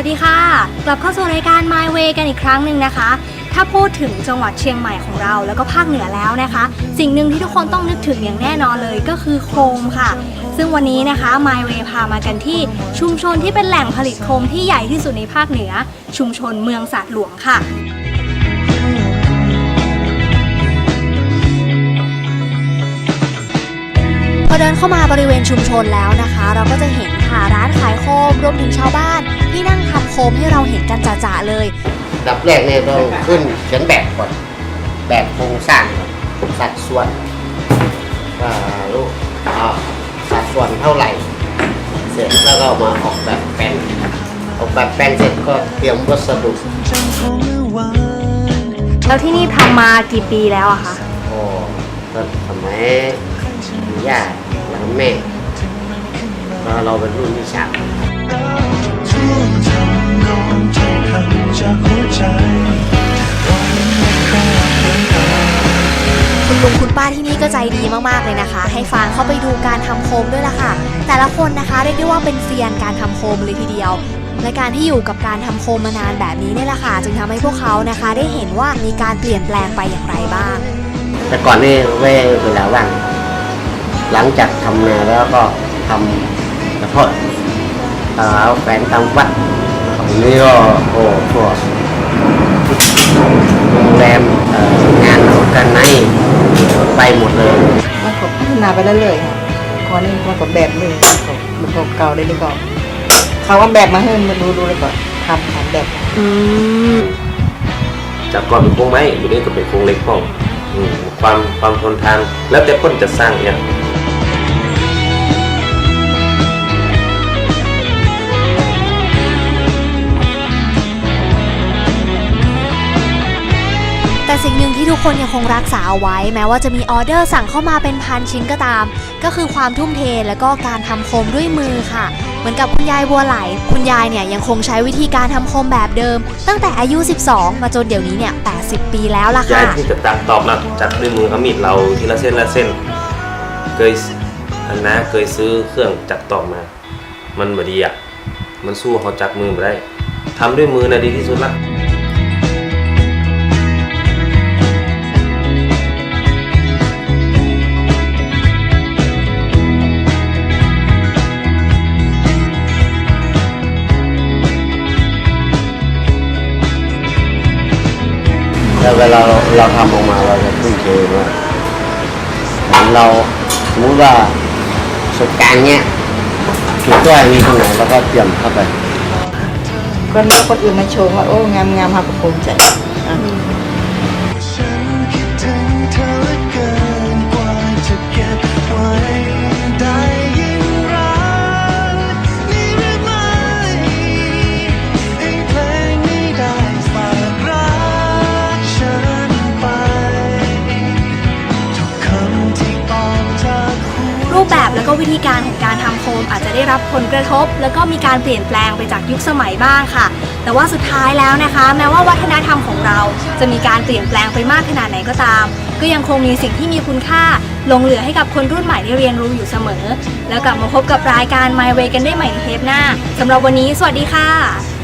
วัสดีค่ะ กลับเข้าสู่รายการ My Way กันอีกครั้งหนึ่งนะคะ ถ้าพูดถึงจังหวัดเชียงใหม่ของเรา แล้วก็ภาคเหนือแล้วนะคะ สิ่งหนึ่งที่ทุกคนต้องนึกถึงอย่างแน่นอนเลยก็คือโคมค่ะ ซึ่งวันนี้นะคะ My Way พามากันที่ชุมชนที่เป็นแหล่งผลิตโคมที่ใหญ่ที่สุดในภาคเหนือ ชุมชนเมืองสัตว์หลวงค่ะ เดินเข้ามาบริเวณชุมชนแล้วนะคะ เราก็จะเห็นค่ะร้านขายโคมรวมถึงชาวบ้าน ที่นั่งทำโคมให้เราเห็นกันจ่าๆเลยดับแรกเนี่ยต้องขึ้นเขียนแบบก่อนแบบโครงสร้างก่อนสัดส่วนว่าลูกอ่าสัดส่วนเท่าไหร่ เสร็จแล้วก็มาออกแบบแปลนออกแบบแปลนเสร็จก็เตรียมวัสดุแล้วที่นี่ทำมากี่ปีแล้วอะคะโอ้ก็สมัยย่า แล้วแม่ก็เราเป็นรุ่นที่สามท่วงทำนองทองคำจากหัวใจร้องไม่ค่าเพื่อนตาคุณลุงคุณป้าที่นี่ก็ใจดีมากๆเลยนะคะ ให้ฟางเข้าไปดูการทำโคมด้วยล่ะค่ะ แต่ละคนนะคะเรียกได้ว่าเป็นเซียนการทำโคมเลยทีเดียวและการที่อยู่กับการทำโคมมานานแบบนี้เนี่ยแหละค่ะจึงทำให้พวกเขานะคะ ได้เห็นว่ามีการเปลี่ยนแปลงไปอย่างไรบ้าง แต่ก่อนนี่เว้เวลาว่าง หลังจากทำนาแล้วก็ทำกระทอดเอ่อเอาแฟนตามวัดอันนี้ก็โอ้พวกโรงแรมเอ่องานออกกันไนไปหมดเลยมันก็พัฒนาไปเรื่อยๆค่ะก่อนนี้มันก็แบบเลยมันก็เก่าเลยนี่ก็เขาว่าแบบมาให้มันดูดูเลยก่อนทำทำแบบอืมจากก่อนเป็นโครงไม้อยู่นี่ก็เป็นโครงเล็กห้องอืมความความทนทานแล้วแต่คนจะสร้างเนี่ย สิ่งหนึ่งที่ทุกคนยังคงรักษาเอาไว้ แม้ว่าจะมีออเดอร์สั่งเข้ามาเป็นพันชิ้นก็ตาม ก็คือความทุ่มเทและก็การทำโคมด้วยมือค่ะ เหมือนกับคุณยายบัวไหล คุณยายเนี่ยยังคงใช้วิธีการทำโคมแบบเดิม ตั้งแต่อายุ 12 มาจนเดี๋ยวนี้เนี่ย 80 ปีแล้วล่ะย้ายค่ะที่จะตักตอบนะจากด้วยมือเอามีดเราทีละเส้นละเส้น เคยอันนะเคยซื้อเครื่องจักตอบมา มันบดีอะมันสู้เขาจักมือไม่ได้ทำด้วยมือนะดีที่สุดละ แล้วเวลาเราเราทำออกมาเราจะทุ่มเทมาเหมือนเราสมมติว่าสุดกลางเนี้ยจุดด้อยมีตรงไหนเราก็เตรียมเข้าไป คนแล้วคนอื่นมาโชว์ว่าโอ้งามงามๆค่ะก็ภูมิใจอะ วิธีการของการทำโคมอาจจะได้รับผลกระทบ แล้วก็มีการเปลี่ยนแปลงไปจากยุคสมัยบ้างค่ะ แต่ว่าสุดท้ายแล้วนะคะ แม้ว่าวัฒนธรรมของเราจะมีการเปลี่ยนแปลงไปมากขนาดไหนก็ตาม ก็ยังคงมีสิ่งที่มีคุณค่าหลงเหลือให้กับคนรุ่นใหม่ได้เรียนรู้อยู่เสมอ แล้วกลับมาพบกับรายการ My Way กันได้ใหม่ในเทปหน้าสำหรับวันนี้ สวัสดีค่ะ